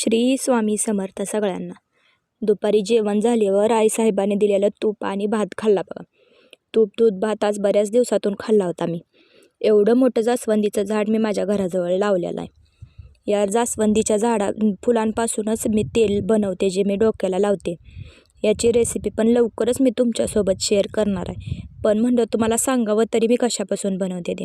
श्री स्वामी समर्थ सगळ्यांना. दुपारी जेवण झाल्यावर आईसाहेबाने दिलेलं तूप आणि भात खाल्ला बघा. तूप दूध भात आज बऱ्याच दिवसातून खाल्ला होता मी. एवढं मोठं जास्वंदीचं झाड मी माझ्या घराजवळ लावलेलं आहे. या जास्वंदीच्या झाडा फुलांपासूनच मी तेल बनवते जे मी डोक्याला लावते. याची रेसिपी पण लवकरच मी तुमच्यासोबत शेअर करणार आहे. पण म्हणलं तुम्हाला सांगावं तरी मी कशापासून बनवते ते.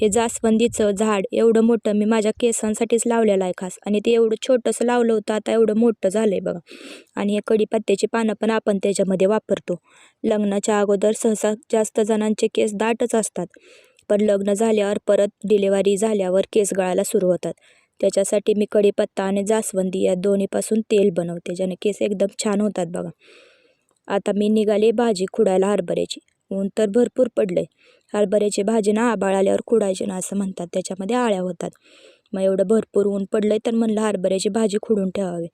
हे जास्वंदीचं झाड एवढं मोठं मी माझ्या केसांसाठीच लावलेलं आहे खास. आणि ते एवढं छोटंसं लावलं होतं आता एवढं मोठं झालं आहे बघा. आणि हे कढीपत्त्याची पानं पण आपण त्याच्यामध्ये वापरतो. लग्नाच्या अगोदर सहसा जास्त जणांचे केस दाटच असतात. पण लग्न झाल्यावर परत डिलेवरी झाल्यावर केस गळायला सुरू होतात. त्याच्यासाठी मी कढीपत्ता आणि जास्वंदी या दोन्हीपासून तेल बनवते ज्याने केस एकदम छान होतात बघा. आता मी निघाले भाजी खुडायला हरभऱ्याची. ऊन तर भरपूर पडलं आहे हरभऱ्याची भाजी ना आबाळ आल्यावर खुडायची ना असं म्हणतात. त्याच्यामध्ये आळ्या होतात. मग एवढं भरपूर ऊन पडलं आहे तर म्हणलं हरभऱ्याची भाजी खुडून ठेवावी.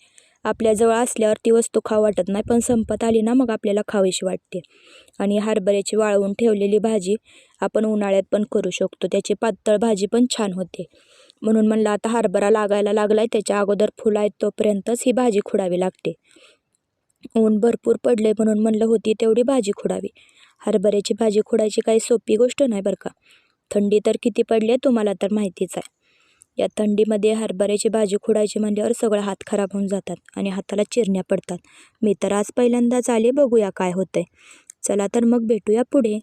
आपल्याजवळ असल्यावर ती वस्तू खाऊ वाटत नाही पण संपत आली ना मग आपल्याला खावीशी वाटते. आणि हरभऱ्याची वाळवून ठेवलेली भाजी आपण उन्हाळ्यात पण करू शकतो. त्याची पातळ भाजी पण छान होते. म्हणून म्हणलं आता हरभरा लागायला लागला आहे त्याच्या अगोदर फुलं आहेत तोपर्यंतच ही भाजी खुडावी लागते. ऊन भरपूर पडले म्हणून म्हणलं होती तेवढी भाजी खुडावी. हरभऱ्याची भाजी खुडायची काही सोपी गोष्ट नाही बरं का. थंडी तर किती पडली आहे तुम्हाला तर माहितीच आहे. या थंडीमध्ये हरभऱ्याची भाजी खुडायची म्हणल्यावर सगळं हात खराब होऊन जातात आणि हाताला चिरण्या पडतात. मी तर आज पहिल्यांदाच आले बघूया काय होतंय. चला तर मग भेटूया पुढे.